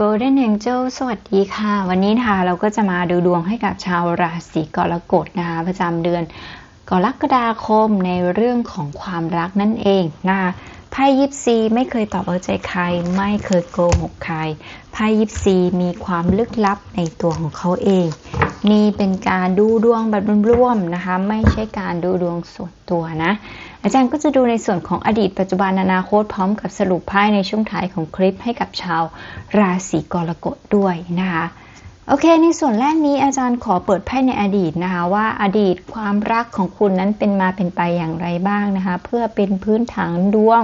Golden Angel สวัสดีค่ะ วันนี้นะคะเราก็จะมาดูดวงให้กับชาวราศีกรกฎนะคะประจำเดือนกรกฎาคมในเรื่องของความรักนั่นเองนะคะไพ่ยิปซีไม่เคยตอบเอาใจใคร ไม่เคยโกหกใครไพ่ยิปซีมีความลึกลับในตัวของเขาเอง นี่เป็นการดูดวงแบบร่วมๆนะคะ ไม่ใช่การดูดวงส่วนตัวนะ อาจารย์ก็จะดูในส่วนของอดีตปัจจุบันอนาคตพร้อมกับสรุปไพ่ในช่วงท้ายของคลิปให้กับชาวราศีกรกฎด้วยนะคะโอเค ในส่วนแรกนี้อาจารย์ขอเปิดไพ่ในอดีตนะคะว่าอดีตความรักของคุณนั้นเป็นมาเป็นไปอย่างไรบ้างนะคะ เพื่อเป็นพื้นฐานดวง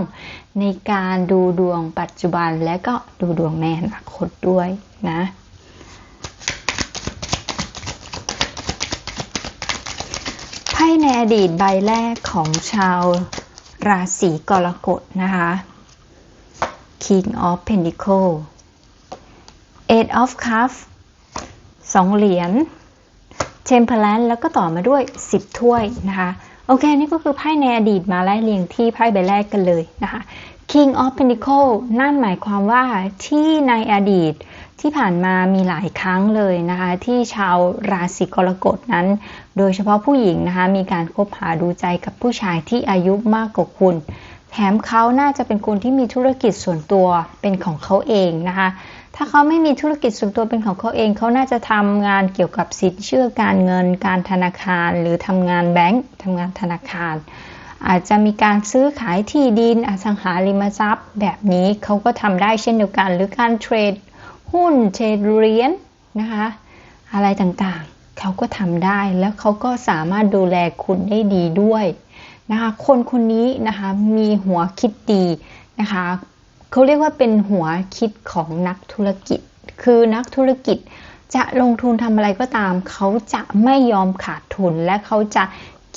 ในการดูดวงปัจจุบันและก็ดูดวงในอนาคตด้วยนะ ไพ่ ในอดีตใบแรกของชาวราศีกรกฎนะคะ King of Pentacles Eight of Cups สองเหรียญ Temperance แล้วก็ต่อมาด้วย 10 ถ้วยนะคะ โอเค นี่ก็คือไพ่ในอดีตมาไล่เรียงที่ไพ่ใบแรกกันเลยนะคะ King of Pentacles นั่นหมายความว่าที่ในอดีต ที่ผ่านมามีหลายครั้งเลยนะคะ ที่ชาวราศีกรกฎนั้น โดยเฉพาะผู้หญิงนะคะ มีการคบหาดูใจกับผู้ชายที่อายุมากกว่าคุณ แถมเขาน่าจะเป็นคนที่มีธุรกิจส่วนตัวเป็นของเขาเองนะคะ ถ้าเขาไม่มีธุรกิจส่วนตัวเป็นของเขาเอง เขาน่าจะทำงานเกี่ยวกับสินเชื่อการเงิน การธนาคาร หรือทำงานแบงก์ทำงานธนาคารอาจจะมีการซื้อขายที่ดินอสังหาริมทรัพย์ แบบนี้เขาก็ทำได้เช่นเดียวกัน หรือการเทรด หุ้นเทรดเหรียญนะคะอะไรต่างๆ เขาก็ทำได้แล้วเขาก็สามารถดูแลคุณได้ดีด้วยนะคะคนคนนี้นะคะมีหัวคิดดีนะคะเขาเรียกว่าเป็นหัวคิดของนักธุรกิจ คือนักธุรกิจจะลงทุนทำอะไรก็ตาม เขาจะไม่ยอมขาดทุน และเขาจะ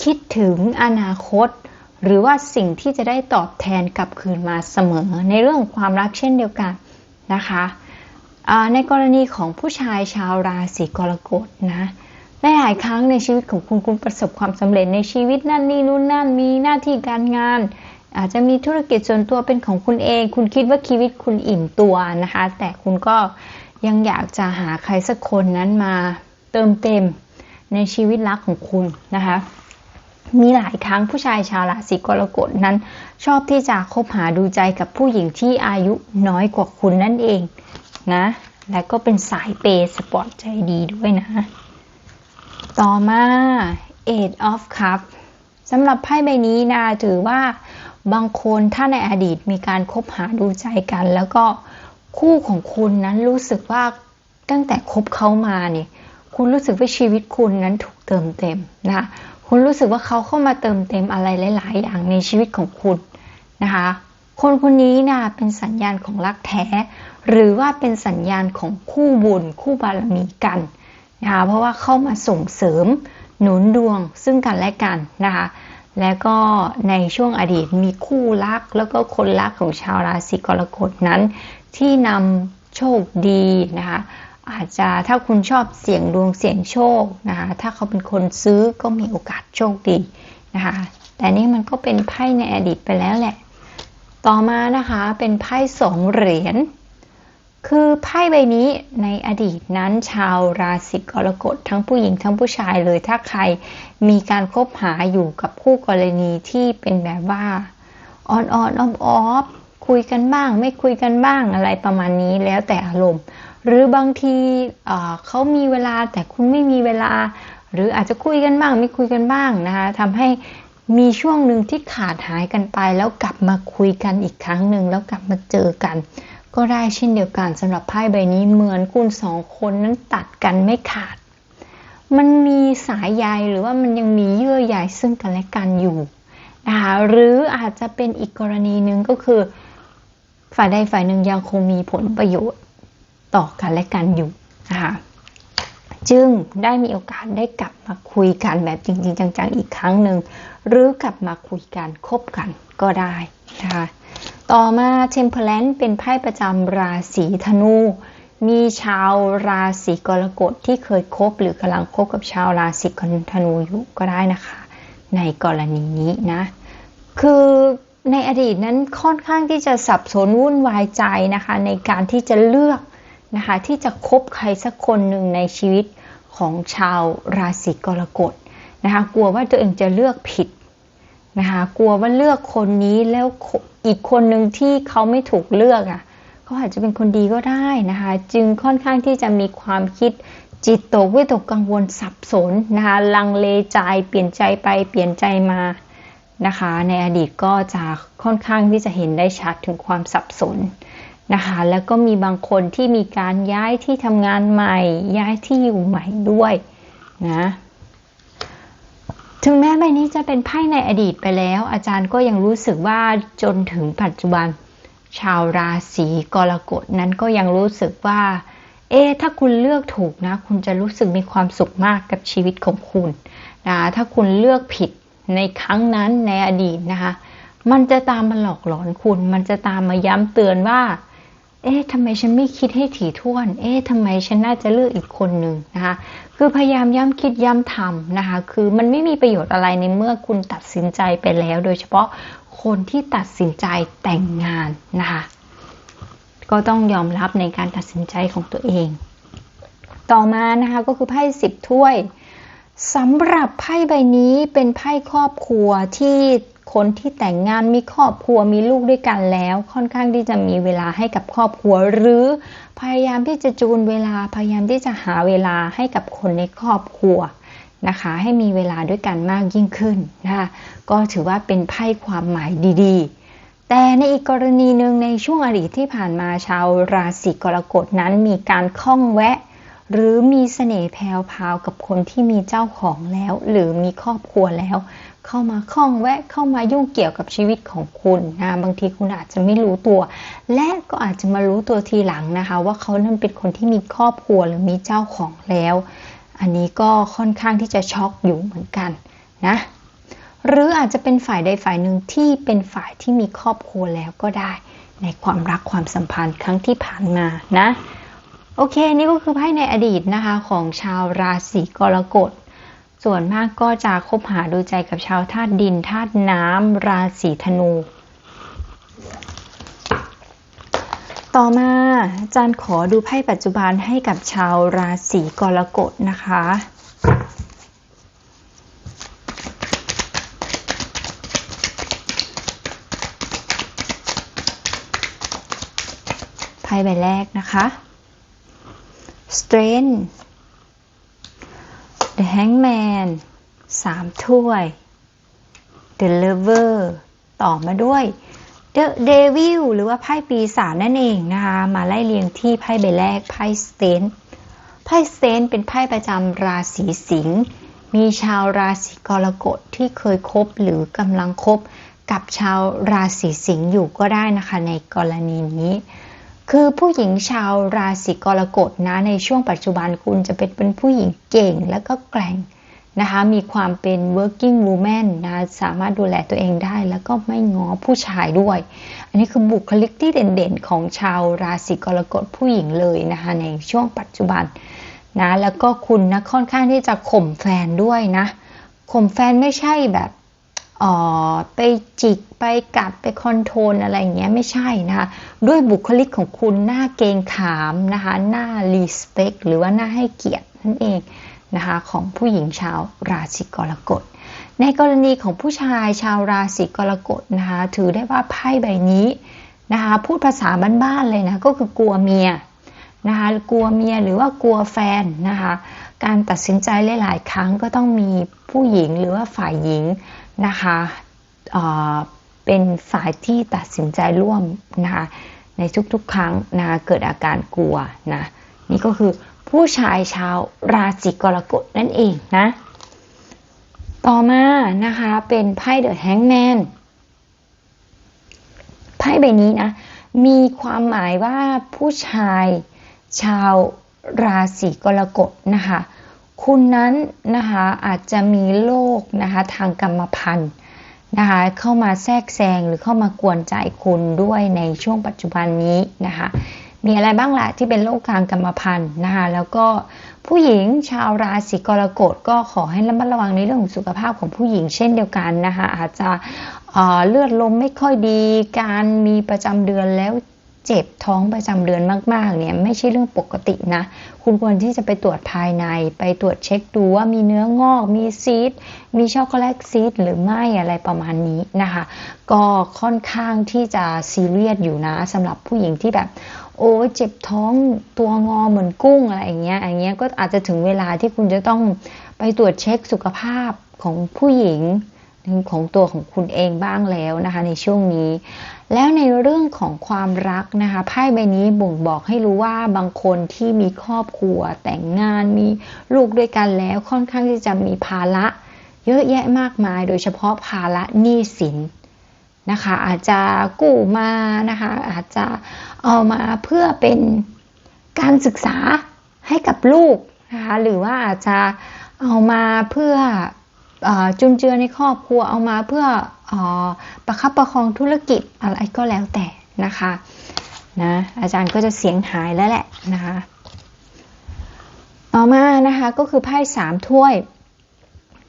คิดถึงอนาคต หรือว่าสิ่งที่จะได้ตอบแทนกลับคืนมาเสมอ ในเรื่องความรักเช่นเดียวกันนะคะ ในกรณีของผู้ชายชาวราศีกรกฎนะหลายครั้งในชีวิตของคุณคุณประสบความสำเร็จในชีวิตนั่นนี่นู่นนั่นมีหน้าที่การงาน อาจจะมีธุรกิจส่วนตัวเป็นของคุณเอง คุณคิดว่าชีวิตคุณอิ่มตัวนะคะ แต่คุณก็ยังอยากจะหาใครสักคนนั้นมาเติมเต็มในชีวิตรักของคุณนะคะ มีหลายครั้งผู้ชายชาวราศีกรกฎนั้น ชอบที่จะคบหาดูใจกับผู้หญิงที่อายุน้อยกว่าคุณนั่นเองนะ และก็เป็นสายเปย์สปอร์ตใจดีด้วยนะ ต่อมา Eight of Cup สำหรับไพ่ใบนี้นะถือว่าบางคนถ้าในอดีตมีการคบหาดูใจกัน แล้วก็คู่ของคุณนั้นรู้สึกว่าตั้งแต่คบเขามาเนี่ย คุณรู้สึกว่าชีวิตคุณนั้นถูกเติมเต็มนะ คุณรู้สึกว่าเขาเข้ามาเติมเต็มอะไรหลาย ๆ อย่างในชีวิตของคุณนะคะ คนคนนี้นะเป็นสัญญาณของรักแท้ หรือว่าเป็นสัญญาณของคู่บุญคู่บารมีกันนะคะเพราะว่าเข้ามาส่งเสริมหนุนดวงซึ่งกันและกันนะคะแล้วก็ในช่วงอดีตมีคู่รักแล้วก็คนรักของชาวราศีกรกฎนั้น ที่นำโชคดีนะคะ อาจจะถ้าคุณชอบเสี่ยงดวงเสี่ยงโชคนะคะถ้าเขาเป็นคนซื้อก็มีโอกาสโชคดีนะคะแต่นี่มันก็เป็นไพ่ในอดีตไปแล้วแหละ ต่อมานะคะเป็นไพ่สองเหรียญคือไพ่ใบนี้ในอดีตนั้นชาวราศีกรกฎทั้งผู้หญิงทั้งผู้ชายเลย ถ้าใครมีการคบหาอยู่กับคู่กรณีที่เป็นแบบว่าอ่อนๆออมออฟคุยกันบ้าง ไม่คุยกันบ้างอะไรประมาณนี้แล้วแต่อารมณ์ หรือบางทีเขามีเวลาแต่คุณไม่มีเวลา หรืออาจจะคุยกันบ้างไม่คุยกันบ้างนะคะทำให้มีช่วงหนึ่งที่ขาดหายกันไป แล้วกลับมาคุยกันอีกครั้งหนึ่งแล้วกลับมาเจอกัน ก็ได้เช่นเดียวกันสำหรับไพ่ใบนี้เหมือนคุณสองคนนั้นตัดกันไม่ขาด มันมีสายใยหรือว่ามันยังมีเยื่อใยซึ่งกันและกันอยู่นะคะหรืออาจจะเป็นอีกกรณีหนึ่งก็คือ ฝ่ายใดฝ่ายหนึ่งยังคงมีผลประโยชน์ ต่อกันและกันอยู่นะคะจึงได้มีโอกาสได้กลับมาคุยกันแบบจริง ๆ จัง ๆ อีกครั้งหนึ่งหรือกลับมาคุยกันคบกันก็ได้นะคะต่อมา Temperance เป็นไพ่ประจำราศีธนู มีชาวราศีกรกฎที่เคยคบหรือกำลังคบกับชาวราศีธนูอยู่ก็ได้นะคะ ในกรณีนี้นะ คือในอดีตนั้นค่อนข้างที่จะสับสนวุ่นวายใจนะคะ ในการที่จะเลือก นะคะที่จะคบใครสักคนหนึ่งในชีวิตของชาวราศีกรกฎนะคะกลัวว่าตัวเองจะเลือกผิดนะคะกลัวว่าเลือกคนนี้แล้วอีกคนหนึ่งที่เขาไม่ถูกเลือกอะเขาอาจจะเป็นคนดีก็ได้นะคะจึงค่อนข้างที่จะมีความคิดจิตตกวิตกกังวลสับสนนะคะลังเลใจเปลี่ยนใจไปเปลี่ยนใจมานะคะในอดีตก็จะค่อนข้างที่จะเห็นได้ชัดถึงความสับสน นะคะ แล้วก็มีบางคนที่มีการย้ายที่ทำงานใหม่ ย้ายที่อยู่ใหม่ด้วยนะถึงแม้ใบนี้จะเป็นไพ่ในอดีตไปแล้ว อาจารย์ก็ยังรู้สึกว่าจนถึงปัจจุบัน ชาวราศีกรกฎนั้นก็ยังรู้สึกว่า เอ๊ถ้าคุณเลือกถูกนะ คุณจะรู้สึกมีความสุขมากกับชีวิตของคุณนะถ้าคุณเลือกผิดในครั้งนั้นในอดีตนะคะ มันจะตามมาหลอกหลอนคุณ มันจะตามมาย้ำเตือนว่า เอ๊ะทำไมฉันไม่คิดให้ถี่ถ้วน เอ๊ะทำไมฉันน่าจะเลือกอีกคนหนึ่งนะคะ คือพยายามย้ำคิดย้ำทำนะคะ คือมันไม่มีประโยชน์อะไรในเมื่อคุณตัดสินใจไปแล้ว โดยเฉพาะคนที่ตัดสินใจแต่งงานนะคะ ก็ต้องยอมรับในการตัดสินใจของตัวเอง ต่อมานะคะก็คือไพ่สิบถ้วยสำหรับไพ่ใบนี้เป็นไพ่ครอบครัวที่ คนที่แต่งงานมีครอบครัวมีลูกด้วยกันแล้ว ค่อนข้างที่จะมีเวลาให้กับครอบครัว หรือพยายามที่จะจูนเวลาพยายามที่จะหาเวลาให้กับคนในครอบครัวนะคะให้มีเวลาด้วยกันมากยิ่งขึ้นนะคะก็ถือว่าเป็นไพ่ความหมายดีๆ แต่ในอีกกรณีหนึ่งในช่วงอดีตที่ผ่านมาชาวราศีกรกฎนั้นมีการคล้องแวะ หรือมีเสน่ห์แผ่วพาวกับคนที่มีเจ้าของแล้ว หรือมีครอบครัวแล้ว เข้ามาคล้องแวะเข้ามายุ่งเกี่ยวกับชีวิตของคุณนะบางทีคุณอาจจะไม่รู้ตัว และก็อาจจะมารู้ตัวทีหลังนะคะ ว่าเขานั้นเป็นคนที่มีครอบครัวหรือมีเจ้าของแล้ว อันนี้ก็ค่อนข้างที่จะช็อกอยู่เหมือนกันนะหรืออาจจะเป็นฝ่ายใดฝ่ายหนึ่งที่เป็นฝ่ายที่มีครอบครัวแล้วก็ได้ ในความรักความสัมพันธ์ครั้งที่ผ่านมานะ โอเค นี่ก็คือไพ่ในอดีตนะคะของชาวราศีกรกฎ ส่วนมากก็จะคบหาดูใจกับชาวธาตุดินธาตุน้ำราศีธนู ต่อมาอาจารย์ขอดูไพ่ปัจจุบันให้กับชาวราศีกรกฎนะคะไพ่ใบแรกนะคะ strength the hangman สามถ้วย the lover ต่อมาด้วย the devil หรือว่าไพ่ปีศาจนั่นเองนะคะ มาไล่เรียงที่ไพ่ใบแรกไพ่ strength ไพ่ strength เป็นไพ่ประจำราศีสิงห์มีชาวราศีกรกฎที่เคยคบหรือกำลังคบกับชาวราศีสิงห์อยู่ก็ได้นะคะในกรณีนี้ คือผู้หญิงชาวราศีกรกฎนะในช่วงปัจจุบันคุณจะเป็นเป็นผู้หญิงเก่งและก็แกร่งนะคะมีความเป็น working woman นะสามารถดูแลตัวเองได้ แล้วก็ไม่ง้อผู้ชายด้วย อันนี้คือบุคลิกที่เด่นๆ ของชาวราศีกรกฎผู้หญิงเลยนะคะในช่วงปัจจุบันนะแล้วก็คุณนะค่อนข้างที่จะข่มแฟนด้วยนะข่มแฟนไม่ใช่แบบ อ๋อไปจิกไปกัดไปคอนโทรลอะไรอย่างเงี้ยไม่ใช่นะคะด้วยบุคลิกของคุณหน้าเกงขามนะคะหน้ารีสเปคหรือว่าหน้าให้เกียรตินั่นเองนะคะของผู้หญิงชาวราศีกรกฎ ในกรณีของผู้ชายชาวราศีกรกฎนะคะถือได้ว่าไพ่ใบนี้นะคะพูดภาษาบ้านๆเลยนะก็คือกลัวเมียนะคะกลัวเมียหรือว่ากลัวแฟนนะคะการตัดสินใจหลายๆ ครั้งก็ต้องมีผู้หญิงหรือว่าฝ่ายหญิง นะคะเป็นฝ่ายที่ตัดสินใจร่วมนะคะในทุกๆ ครั้งนะเกิดอาการกลัวนะนี่ก็คือผู้ชายชาวราศีกรกฎนั่นเองนะต่อมานะคะเป็นไพ่เดอะแฮงแมนไพ่ใบนี้นะมีความหมายว่าผู้ชายชาวราศีกรกฎนะคะ คุณนั้นนะคะอาจจะมีโรคนะคะทางกรรมพันธุ์นะคะเข้ามาแทรกแซงหรือเข้ามากวนใจคุณด้วยในช่วงปัจจุบันนี้นะคะมีอะไรบ้างล่ะที่เป็นโรคทางกรรมพันธุ์นะคะแล้วก็ผู้หญิงชาวราศีกรกฎก็ขอให้ระมัดระวังในเรื่องของสุขภาพของผู้หญิงเช่นเดียวกันนะคะอาจจะเเลือดลมไม่ค่อยดี การมีประจำเดือนแล้ว เจ็บท้องประจำเดือนมากๆเนี่ยไม่ใช่เรื่องปกตินะ คุณควรที่จะไปตรวจภายใน ไปตรวจเช็คดูว่ามีเนื้องอก มีซีดมีช็อกโกแลตซีดหรือไม่อะไรประมาณนี้นะคะ ก็ค่อนข้างที่จะซีเรียสอยู่นะสำหรับผู้หญิงที่แบบโอ้เจ็บท้องตัวงอเหมือนกุ้งอะไรอย่างเงี้ยอย่างเงี้ยก็อาจจะถึงเวลาที่คุณจะต้องไปตรวจเช็คสุขภาพของผู้หญิงของตัวของคุณเองบ้างแล้วนะคะในช่วงนี้ แล้วในเรื่องของความรักนะคะไพ่ใบนี้บ่งบอกให้รู้ว่าบางคนที่มีครอบครัว แต่งงานมีลูกด้วยกันแล้วค่อนข้างที่จะมีภาระเยอะแยะมากมาย โดยเฉพาะภาระหนี้สินนะคะ อาจจะกู้มานะคะอาจจะเอามาเพื่อเป็นการศึกษาให้กับลูกนะคะหรือว่าอาจจะเอามาเพื่อ จุนเจือในครอบครัวเอามาเพื่ออประคับประคองธุรกิจอะไรก็แล้วแต่นะคะนะอาจารย์ก็จะเสียงหายแล้วแหละนะคะต่อมานะคะก็คือไพ่สามถ้วย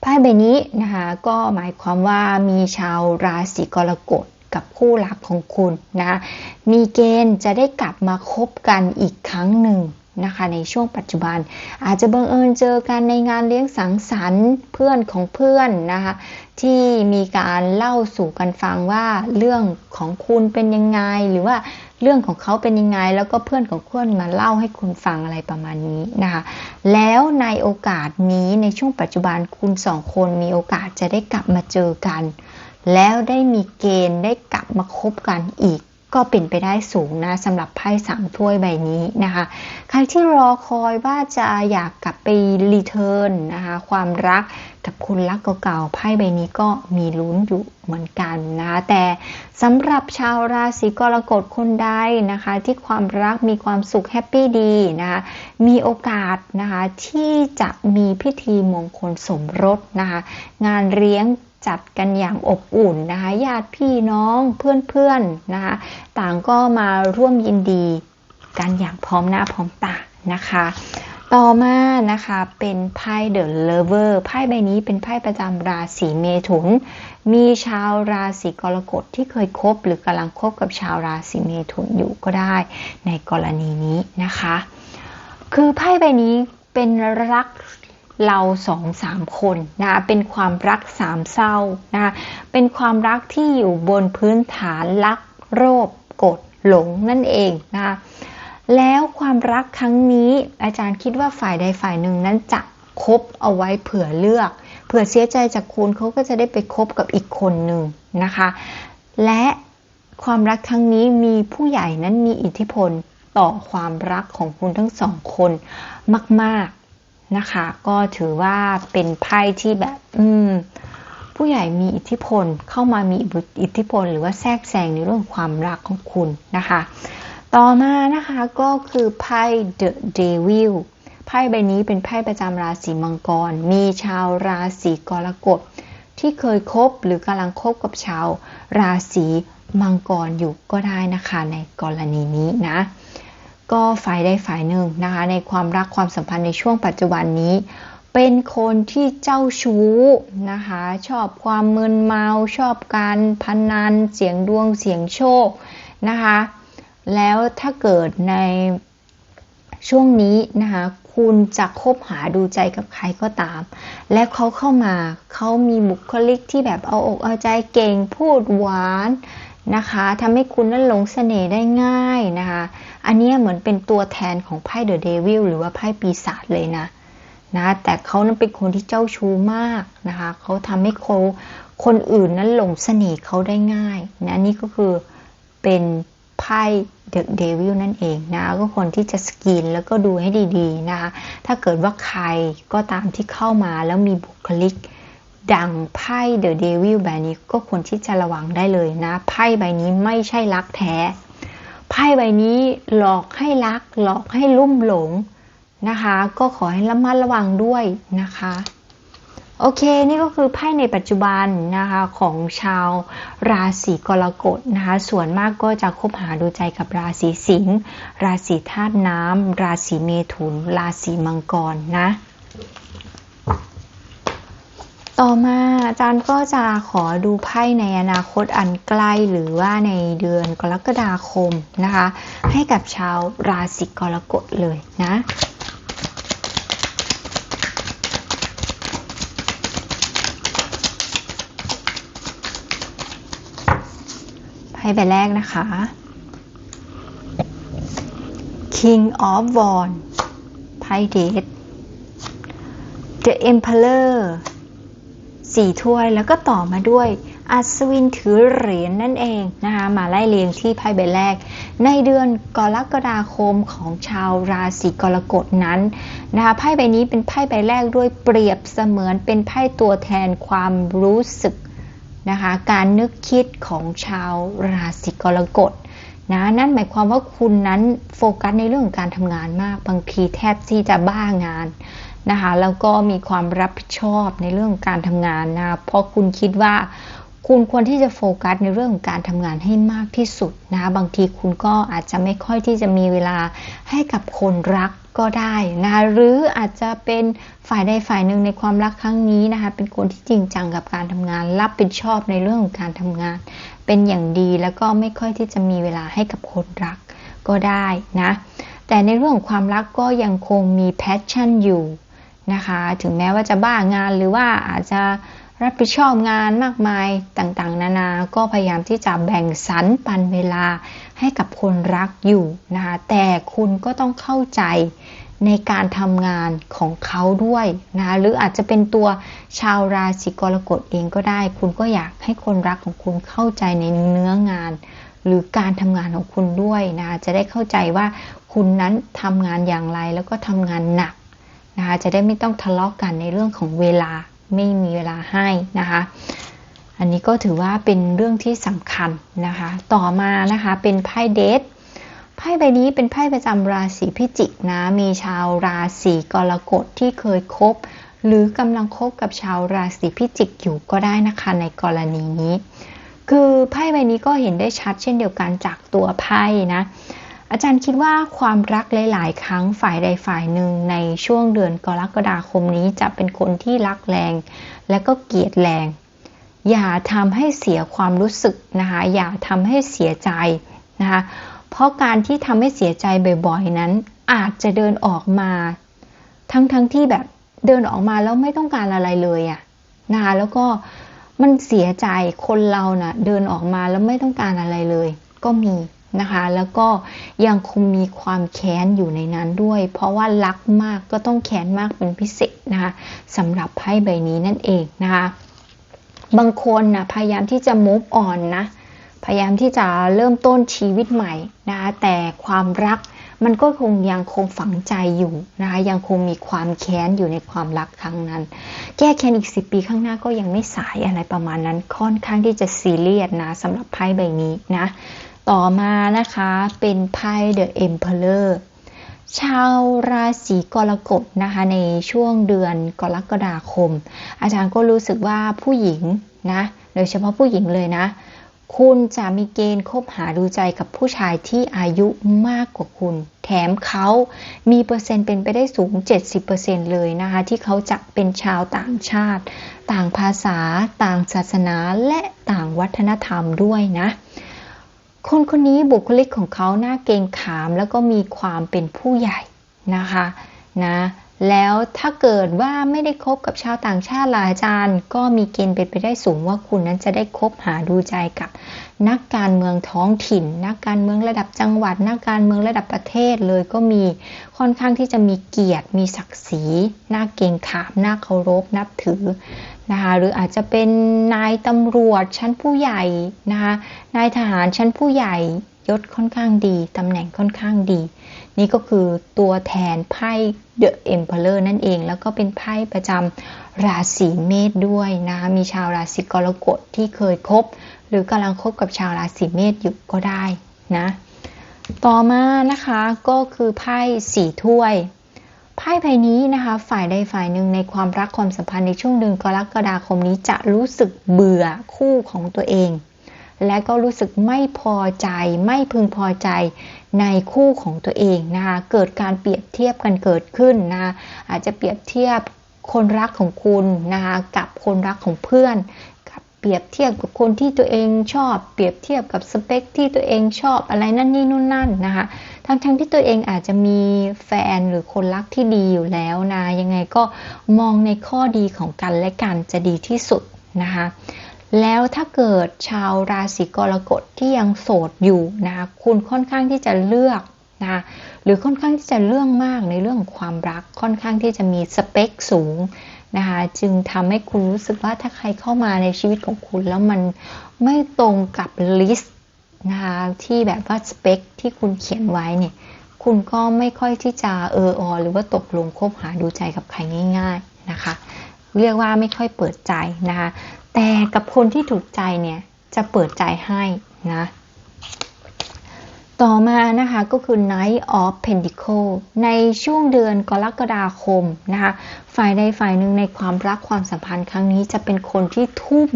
ไพ่ใบนี้นะคะก็หมายความว่ามีชาวราศีกรกฎกับคู่รักของคุณนะมีเกณฑ์จะได้กลับมาคบกันอีกครั้งหนึ่ง นะคะในช่วงปัจจุบัน อาจจะบังเอิญเจอกันในงานเลี้ยงสังสรรค์เพื่อนของเพื่อนนะคะที่มีการเล่าสู่กันฟังว่าเรื่องของคุณเป็นยังไง หรือว่าเรื่องของเขาเป็นยังไง แล้วก็เพื่อนของเพื่อนมาเล่าให้คุณฟังอะไรประมาณนี้นะคะแล้วในโอกาสนี้ในช่วงปัจจุบันคุณสองคนมีโอกาสจะได้กลับมาเจอกัน แล้วได้มีเกณฑ์ได้กลับมาคบกันอีก ก็เป็นไปได้สูงนะสำหรับไพ่สามถ้วยใบนี้นะคะ ใครที่รอคอยว่าจะอยากกลับไปรีเทิร์นนะคะความรักกับคนรักเก่าๆไพ่ใบนี้ก็มีลุ้นอยู่เหมือนกันนะคะแต่สำหรับชาวราศีกรกฎคนใดนะคะ ที่ความรักมีความสุขแฮปปี้ดีนะคะมีโอกาสนะคะที่จะมีพิธีมงคลสมรสนะคะงานเลี้ยง จัดกันอย่างอบอุ่นนะคะ ญาติพี่น้องเพื่อนๆนะคะ ต่างก็มาร่วมยินดีกันอย่างพร้อมหน้าพร้อมตานะคะ ต่อมานะคะเป็นไพ่เดอะเลเวอร์ไพ่ใบนี้เป็นไพ่ประจำราศีเมถุน มีชาวราศีกรกฎที่เคยคบหรือกำลังคบกับชาวราศีเมถุนอยู่ก็ได้ในกรณีนี้นะคะ คือไพ่ใบนี้เป็นรัก เราสองสามคนนะเป็นความรักสามเศร้านะเป็นความรักที่อยู่บนพื้นฐานรักโรบกดหลงนั่นเองนะแล้วความรักครั้งนี้อาจารย์คิดว่าฝ่ายใดฝ่ายหนึ่งนั้นจะคบเอาไว้เผื่อเลือก เผื่อเสียใจจากคุณเขาก็จะได้ไปคบกับอีกคนหนึ่งนะคะ และความรักครั้งนี้มีผู้ใหญ่นั้นมีอิทธิพลต่อความรักของคุณทั้งสองคนมาก นะคะ ก็ถือว่าเป็นไพ่ที่แบบ อืม ผู้ใหญ่มีอิทธิพลเข้ามามีอิทธิพล หรือว่าแทรกแซงในเรื่องความรักของคุณนะคะ ต่อมานะคะก็คือไพ่ The Devil ไพ่ใบนี้เป็นไพ่ประจำราศีมังกร มีชาวราศีกรกฎที่เคยคบหรือกำลังคบกับชาวราศีมังกรอยู่ก็ได้นะคะในกรณีนี้นะ ก็ฝ่ายใดฝ่ายหนึ่งนะคะ ในความรักความสัมพันธ์ในช่วงปัจจุบันนี้ เป็นคนที่เจ้าชู้นะคะ ชอบความมึนเมาชอบการพนันเสียงดวงเสียงโชคนะคะ แล้วถ้าเกิดในช่วงนี้นะคะคุณจะคบหาดูใจกับใครก็ตาม และเขาเข้ามาเขามีบุคลิกที่แบบเอาอกเอาใจเก่งพูดหวานนะคะทำให้คุณนั้นหลงเสน่ห์ได้ง่ายนะคะ อันนี้เหมือนเป็นตัวแทนของไพ่เดอะเดวิลหรือว่าไพ่ปีศาจเลยนะนะแต่เขานั้นเป็นคนที่เจ้าชู้มากนะคะเขาทำให้เขาคนอื่นนั้นหลงเสน่ห์เขาได้ง่ายนะนี่ก็คือเป็นไพ่เดอะเดวิลนั่นเองนะก็คนที่จะสกีนแล้วก็ดูให้ดีๆนะคะถ้าเกิดว่าใครก็ตามที่เข้ามาแล้วมีบุคลิกดังไพ่เดอะเดวิลใบนี้ก็ควรที่จะระวังได้เลยนะ ไพ่ใบนี้ไม่ใช่รักแท้ ไพ่ใบนี้หลอกให้รัก หลอกให้ลุ่มหลงนะคะ ก็ขอให้ระมัดระวังด้วยนะคะ โอเค นี่ก็คือไพ่ในปัจจุบันนะคะของชาวราศีกรกฎนะคะ ส่วนมากก็จะคบหาดูใจกับราศีสิงห์ราศีธาตุน้ำราศีเมถุน ราศีมังกรนะ ต่อมาอาจารย์ก็จะขอดูไพ่ในอนาคตอันใกล้หรือว่าในเดือนกรกฎาคมนะคะ ให้กับชาวราศีกรกฎเลยนะไพ่ใบแรกนะคะ King of Wands ไพ่เดท The Emperor สี่ถ้วยแล้วก็ต่อมาด้วย อัศวินถือเหรียญนนั่นเองนะคะมาไล่เรียงที่ไพ่ใบแรก ในเดือนกรกฎาคมของชาวราศีกรกฎนั้นนะคะไพ่ใบนี้เป็นไพ่ใบแรกด้วยเปรียบเสมือนเป็นไพ่ตัวแทนความรู้สึกนะคะการนึกคิดของชาวราศีกรกฎนะนั่นหมายความว่าคุณนั้นโฟกัสในเรื่องของการทำงานมาก บางทีแทบที่จะบ้างาน นะคะแล้วก็มีความรับผิดชอบในเรื่องการทำงานนะเพราะคุณคิดว่าคุณควรที่จะโฟกัสในเรื่องของการทำงานให้มากที่สุดนะคะบางทีคุณก็อาจจะไม่ค่อยที่จะมีเวลาให้กับคนรักก็ได้นะคะหรืออาจจะเป็นฝ่ายใดฝ่ายหนึ่งในความรักครั้งนี้นะคะเป็นคนที่จริงจังกับการทำงาน รับผิดชอบในเรื่องของการทำงาน เป็นอย่างดีแล้วก็ไม่ค่อยที่จะมีเวลาให้กับคนรักก็ได้นะแต่ในเรื่องของความรักก็ยังคงมีแพชชั่นอยู่ นะคะ ถึงแม้ว่าจะบ้างานหรือว่าอาจจะรับผิดชอบงานมากมายต่างๆ นานา ก็พยายามที่จะแบ่งสรรปันเวลาให้กับคนรักอยู่นะคะ แต่คุณก็ต้องเข้าใจในการทำงานของเขาด้วยนะะหรืออาจจะเป็นตัวชาวราศีกรกฎเองก็ได้ คุณก็อยากให้คนรักของคุณเข้าใจในเนื้องาน หรือการทำงานของคุณด้วยนะจะได้เข้าใจว่าคุณนั้นทำงานอย่างไรแล้วก็ทำงานหนัก นะคะจะได้ไม่ต้องทะเลาะกกันในเรื่องของเวลาไม่มีเวลาให้นะคะอันนี้ก็ถือว่าเป็นเรื่องที่สำคัญนะคะ ต่อมานะคะเป็นไพ่เดทไพ่ใบนี้เป็นไพ่ประจำราศีพิจิกนะมีชาวราศีกรกฎที่เคยคบ หรือกำลังคบกับชาวราศีพิจิกอยู่ก็ได้นะคะในกรณีนี้ คือไพ่ใบนี้ก็เห็นได้ชัดเช่นเดียวกันจากตัวไพ่นะ อาจารย์คิดว่าความรักหลาย ๆ ครั้งฝ่ายใดฝ่ายหนึ่งในช่วงเดือนกรกฎาคมนี้จะเป็นคนที่รักแรง และก็เกลียดแรง อย่าทำให้เสียความรู้สึกนะคะอย่าทำให้เสียใจนะคะเพราะการที่ทำให้เสียใจบ่อย ๆ นั้น อาจจะเดินออกมา ทั้งๆทที่แบบเดินออกมาแล้วไม่ต้องการอะไรเลยอะนะคะแล้วก็มันเสียใจคนเรานะ่ะเดินออกมาแล้วไม่ต้องการอะไรเลย ก็มี นะคะ แล้วก็ยังคงมีความแค้นอยู่ในนั้นด้วย เพราะว่ารักมากก็ต้องแค้นมากเป็นพิเศษนะคะสำหรับไพ่ใบนี้นั่นเองนะคะ บางคนนะพยายามที่จะมุฟออนนะ พยายามที่จะเริ่มต้นชีวิตใหม่นะคะแต่ความรักมันก็คงยังคงฝังใจอยู่นะคะยังคงมีความแค้นอยู่ในความรักครั้งนั้น แก้แค้นอีกสิปีข้างหน้าก็ยังไม่สายอะไรประมาณนั้นค่อนข้างที่จะซีเรียสนะสำหรับไพ่ใบนี้นะ ต่อมานะคะเป็นไพ่ The Emperor ชาวราศีกรกฎนะคะในช่วงเดือนกรกฎาคม อาจารย์ก็รู้สึกว่าผู้หญิงนะโดยเฉพาะผู้หญิงเลยนะ คุณจะมีเกณฑ์คบหาดูใจกับผู้ชายที่อายุมากกว่าคุณ แถมเขามีเปอร์เซ็นต์เป็นไปได้สูง 70%เลยนะคะที่เขาจะเป็นชาวต่างชาติ ต่างภาษา ต่างศาสนาและต่างวัฒนธรรมด้วยนะ คนคนนี้บุคลิกของเขาหน้าเกรงขาม แล้วก็มีความเป็นผู้ใหญ่นะคะ นะ แล้วถ้าเกิดว่าไม่ได้คบกับชาวต่างชาติลาอาจารย์ ก็มีเกณฑ์เป็นไปได้สูงว่าคุณนั้นจะได้คบหาดูใจกับ นักการเมืองท้องถิ่น นักการเมืองระดับจังหวัด นักการเมืองระดับประเทศเลยก็มีค่อนข้างที่จะมีเกียรติมีศักดิ์ศรีน่าเกรงขามน่าเคารพนับถือนะคะหรืออาจจะเป็นนายตำรวจชั้นผู้ใหญ่นะคะนายทหารชั้นผู้ใหญ่ยศค่อนข้างดีตำแหน่งค่อนข้างดี นี่ก็คือตัวแทนไพ่ The Emperor นั่นเอง แล้วก็เป็นไพ่ประจำราศีเมษด้วยนะมีชาวราศีกรกฎที่เคยคบ หรือกำลังคบกับชาวราศีเมษอยู่ก็ได้นะต่อมานะคะก็คือไพ่สี่ถ้วยไพ่ใบนี้นะคะ ฝ่ายใดฝ่ายหนึ่งในความรักความสัมพันธ์ในช่วงเดือนกรกฎาคมนี้จะรู้สึกเบื่อคู่ของตัวเอง และก็รู้สึกไม่พอใจไม่พึงพอใจในคู่ของตัวเองนะคะเกิดการเปรียบเทียบกันเกิดขึ้นนะคะอาจจะเปรียบเทียบคนรักของคุณนะคะกับคนรักของเพื่อนกับเปรียบเทียบกับคนที่ตัวเองชอบ เปรียบเทียบกับสเปคที่ตัวเองชอบอะไรนั่นนี่นู่นนั่นนะคะทั้งๆทที่ตัวเองอาจจะมีแฟนหรือคนรักที่ดีอยู่แล้วนะยังไงก็มองในข้อดีของกันและกันจะดีที่สุดนะคะ แล้วถ้าเกิดชาวราศีกรกฎที่ยังโสดอยู่นะคะคุณค่อนข้างที่จะเลือกนะหรือค่อนข้างที่จะเรื่องมากในเรื่องความรักค่อนข้างที่จะมีสเปคสูงนะคะจึงทำให้คุณรู้สึกว่าถ้าใครเข้ามาในชีวิตของคุณ แล้วมันไม่ตรงกับลิสต์นะคะที่แบบว่าสเปคที่คุณเขียนไว้เนี่ยคุณก็ไม่ค่อยที่จะเอออหรือว่าตกลงคบหาดูใจกับใครง่าย ๆนะคะ เรียกว่าไม่ค่อยเปิดใจนะคะ แต่กับคนที่ถูกใจเนี่ยจะเปิดใจให้นะต่อมานะคะก็คือ night of Pentacle ในช่วงเดือนกรกฎาคมนะคะฝ่ายใดฝ่ายหนึ่งในความรักความสัมพันธ์ครั้งนี้จะเป็นคนที่ทุ่ม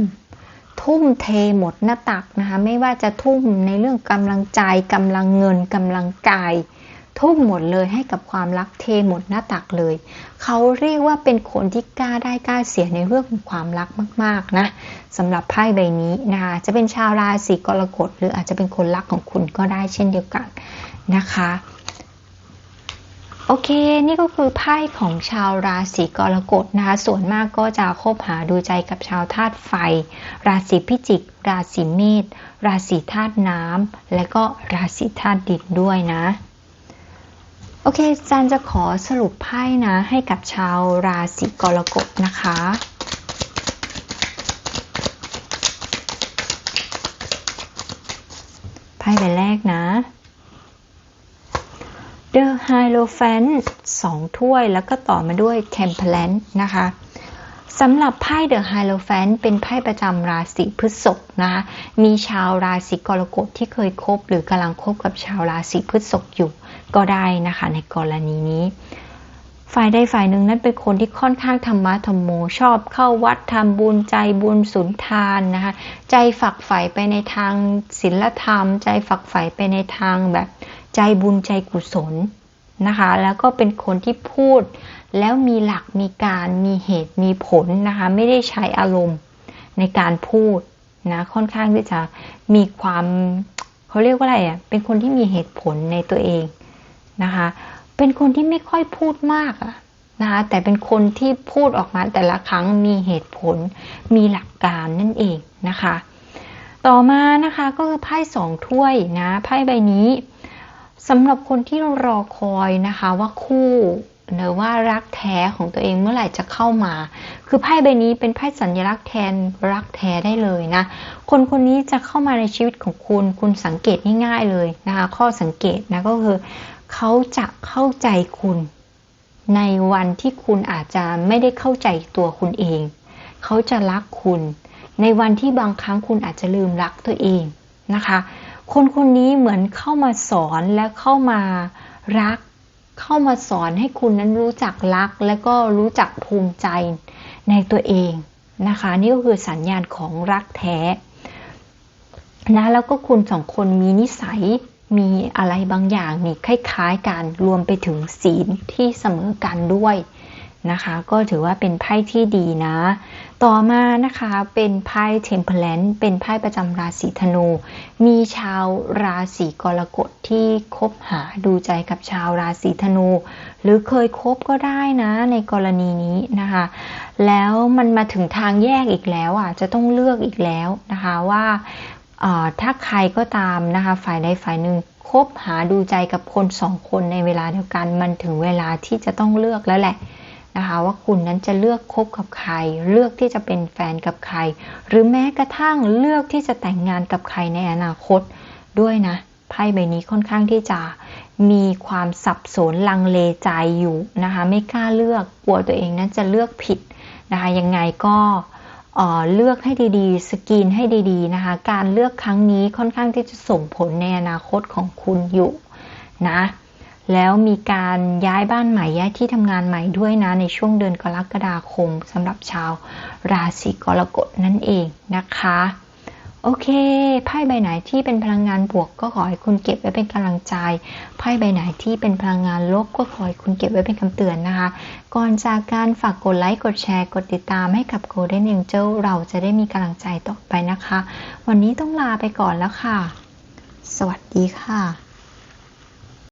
ทุ่มเทหมดหน้าตักนะคะไม่ว่าจะทุ่มในเรื่องกำลังใจกำลังเงินกำลังกาย ทุ่มหมดเลยให้กับความรักเทหมดหน้าตักเลย เขาเรียกว่าเป็นคนที่กล้าได้กล้าเสียในเรื่องของความรักมากๆนะสำหรับไพ่ใบนี้นะคะจะเป็นชาวราศีกรกฎหรืออาจจะเป็นคนรักของคุณก็ได้เช่นเดียวกันนะคะโอเค นี่ก็คือไพ่ของชาวราศีกรกฎนะคะ ส่วนมากก็จะคบหาดูใจกับชาวธาตุไฟ ราศีพิจิก ราศีเมษ ราศีธาตุน้ำ และก็ราศีธาตุดินด้วยนะ โอเคจันจะขอสรุปไพ่นะให้กับชาวราศีกรกฎนะคะ ไพ่ใบแรกนะ The Hierophant สองถ้วยแล้วก็ต่อมาด้วย Temperance นะคะสำหรับไพ่ The Hierophant เป็นไพ่ประจำราศีพฤษภนะคะมีชาวราศีกรกฎที่เคยคบหรือกำลังคบกับชาวราศีพฤษภอยู่ ก็ได้นะคะ ในกรณีนี้ ฝ่ายใดฝ่ายหนึ่งนั้นเป็นคนที่ค่อนข้างธรรมะธรรมโมชอบเข้าวัดทำบุญใจบุญสุนทานนะคะ ใจฝักใฝ่ไปในทางศีลธรรม ใจฝักใฝ่ไปในทางแบบใจบุญใจกุศลนะคะ แล้วก็เป็นคนที่พูดแล้วมีหลักมีการมีเหตุมีผลนะคะ ไม่ได้ใช้อารมณ์ในการพูดนะค่อนข้างที่จะมีความเขาเรียกว่าอะไรอะเป็นคนที่มีเหตุผลในตัวเอง นะคะ เป็นคนที่ไม่ค่อยพูดมากอะนะคะแต่เป็นคนที่พูดออกมาแต่ละครั้งมีเหตุผล มีหลักการนั่นเองนะคะ ต่อมานะคะก็คือไพ่สองถ้วยนะไพ่ใบนี้สำหรับคนที่รอคอยนะคะว่าคู่หรือว่ารักแท้ของตัวเองเมื่อไหร่จะเข้ามา คือไพ่ใบนี้เป็นไพ่สัญลักษณ์แทนรักแท้ได้เลยนะ คนคนนี้จะเข้ามาในชีวิตของคุณ คุณสังเกตง่ายๆเลยนะคะ ข้อสังเกตนะก็คือ เขาจะเข้าใจคุณ ในวันที่คุณอาจจะไม่ได้เข้าใจตัวคุณเอง เขาจะรักคุณ ในวันที่บางครั้งคุณอาจจะลืมรักตัวเองนะคะ คนคนนี้เหมือนเข้ามาสอนและเข้ามารัก เข้ามาสอนให้คุณนั้นรู้จักรัก และก็รู้จักภูมิใจในตัวเองนะคะ นี่ก็คือสัญญาณของรักแท้นะแล้วก็คุณสองคนมีนิสัย มีอะไรบางอย่างนี่คล้ายๆกันรวมไปถึงศีลที่เสมอกันด้วยนะคะ ก็ถือว่าเป็นไพ่ที่ดีนะ ต่อมานะคะเป็นไพ่เทมเพลนเป็นไพ่ประจำราศีธนู มีชาวราศีกรกฎที่คบหาดูใจกับชาวราศีธนู หรือเคยคบก็ได้นะในกรณีนี้นะคะ แล้วมันมาถึงทางแยกอีกแล้วอะจะต้องเลือกอีกแล้วนะคะว่า ถ้าใครก็ตามนะคะฝ่ายใดฝ่ายหนึ่งคบหาดูใจกับคนสองคนในเวลาเดียวกัน มันถึงเวลาที่จะต้องเลือกแล้วแหละนะคะว่าคุณนั้นจะเลือกคบกับใคร เลือกที่จะเป็นแฟนกับใคร หรือแม้กระทั่งเลือกที่จะแต่งงานกับใครในอนาคตด้วยนะไพ่ใบนี้ค่อนข้างที่จะมีความสับสนลังเลใจอยู่นะคะ ไม่กล้าเลือกกลัวตัวเองนั้นจะเลือกผิดนะคะยังไงก็ เลือกให้ดีๆ สกรีนให้ดีๆนะคะ การเลือกครั้งนี้ค่อนข้างที่จะส่งผลในอนาคตของคุณอยู่นะ แล้วมีการย้ายบ้านใหม่ย้ายที่ทำงานใหม่ด้วยนะ ในช่วงเดือนกรกฎาคมสำหรับชาวราศีกรกฎนั่นเองนะคะ โอเค ไพ่ใบไหนที่เป็นพลังงานบวกก็ขอให้คุณเก็บไว้เป็นกำลังใจ ไพ่ใบไหนที่เป็นพลังงานลบก็ขอให้คุณเก็บไว้เป็นคำเตือนนะคะ ก่อนจากการฝากกดไลค์ กดแชร์ กดติดตามให้กับ Golden Angel เราจะได้มีกำลังใจต่อไปนะคะ วันนี้ต้องลาไปก่อนแล้วค่ะ สวัสดีค่ะ